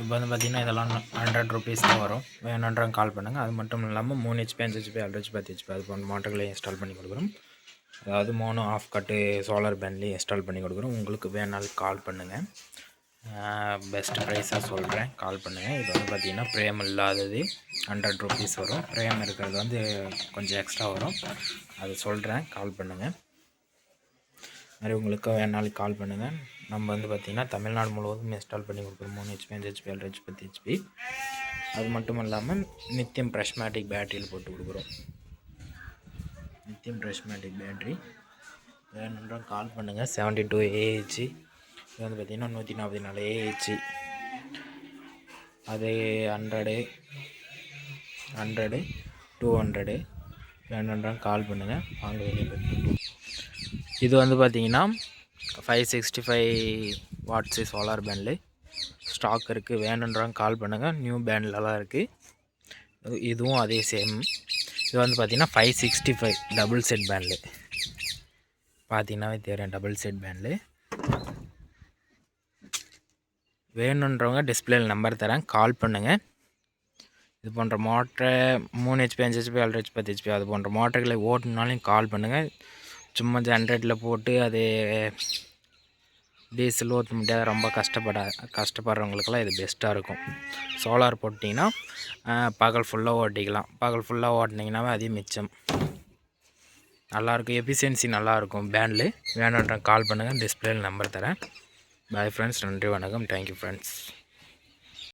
இப்போ வந்து பார்த்திங்கன்னா இதெல்லாம் ஹண்ட்ரட் ருபீஸ் தான் வரும். வேணுன்றவங்க கால் பண்ணுங்கள் அது மட்டும் இல்லாமல் மூணு ஹெச்பி அஞ்சு ஹெச்பி ஏழு ஹெச்பி பத்து ஹெச்பி அது போன்ற மாடல்களை இன்ஸ்டால் பண்ணி கொடுக்குறோம். அதாவது மோனோ ஆஃப் கட்டு சோலார் பேன்லேயும் இன்ஸ்டால் பண்ணி கொடுக்குறோம். உங்களுக்கு வேணாலும் கால் பண்ணுங்கள் பெஸ்ட் ப்ரைஸாக சொல்கிறேன் கால் பண்ணுங்கள் இது வந்து பார்த்திங்கன்னா ப்ரேம் இல்லாதது ஹண்ட்ரட் ருபீஸ் வரும். ப்ரேம் இருக்கிறது வந்து கொஞ்சம் எக்ஸ்ட்ரா வரும். அது சொல்கிறேன் கால் பண்ணுங்கள் மாதிரி உங்களுக்கு வேணாலும் கால் பண்ணுங்கள் நம்ம வந்து பார்த்திங்கன்னா தமிழ்நாடு முழுவதும் இன்ஸ்டால் பண்ணி கொடுக்குறோம். மூணு ஹெச்பி அஞ்சு ஹெச்பி ஏழு ஹெச்பி பத்து ஹெச்பி அது மட்டும் இல்லாமல் நித்தியம் ப்ரெஷ்மேட்டிக் பேட்டரியில் போட்டு கொடுக்குறோம். நித்தியம் ப்ரெஷ்மேட்டிக் பேட்ரி வேணுன்ற கால் பண்ணுங்கள் செவன்ட்டி டூ ஏஹெச் இது வந்து பார்த்திங்கன்னா நூற்றி நாற்பத்தி நாலு ஏஹெச் அது ஹண்ட்ரடு ஹண்ட்ரடு டூ ஹண்ட்ரடு வேணுன்றாங்க கால் பண்ணுங்கள் வாங்க வெளியே போய்ட்டு இது வந்து பார்த்தீங்கன்னா five sixty five watts solar பேண்டில் ஸ்டாக் இருக்குது வேணுன்றவங்க கால் பண்ணுங்கள் நியூ பேண்ட்லலாம் இருக்குது இதுவும் அதே சேம் இது வந்து பார்த்திங்கன்னா five sixty five double set பேண்டில் பார்த்தீங்கன்னாவே தெரியும் டபுள் செட் பேண்டில் வேணுன்றவங்க டிஸ்பிளேல நம்பர் தரேன். கால் பண்ணுங்கள் இது போன்ற மோட்டரை மூணு ஹெச்பி அஞ்சு ஹெச்பி ஏழு ஹெச்பி பத்து ஹெச்பி அது போன்ற மோட்டர்களை ஓட்டினாலும் கால் பண்ணுங்கள் சும்மா ஜென்ரேட்டில் போட்டு அது டீசல் ஊற்ற முடியாத ரொம்ப கஷ்டப்பட கஷ்டப்படுறவங்களுக்கெல்லாம் இது பெஸ்ட்டாக இருக்கும். சோலார் போட்டிங்கன்னா பகல் ஃபுல்லாக ஓட்டிக்கலாம். பகல் ஃபுல்லாக ஓட்டினீங்கன்னாவே அதே மிச்சம். நல்லாயிருக்கும் எஃபிஷியன்சி நல்லாயிருக்கும் பேண்டில் வேணுன்ற கால் பண்ணுங்கள் டிஸ்பிளேல நம்பர் தரேன். பாய் ஃப்ரெண்ட்ஸ் நன்றி வணக்கம். Thank you friends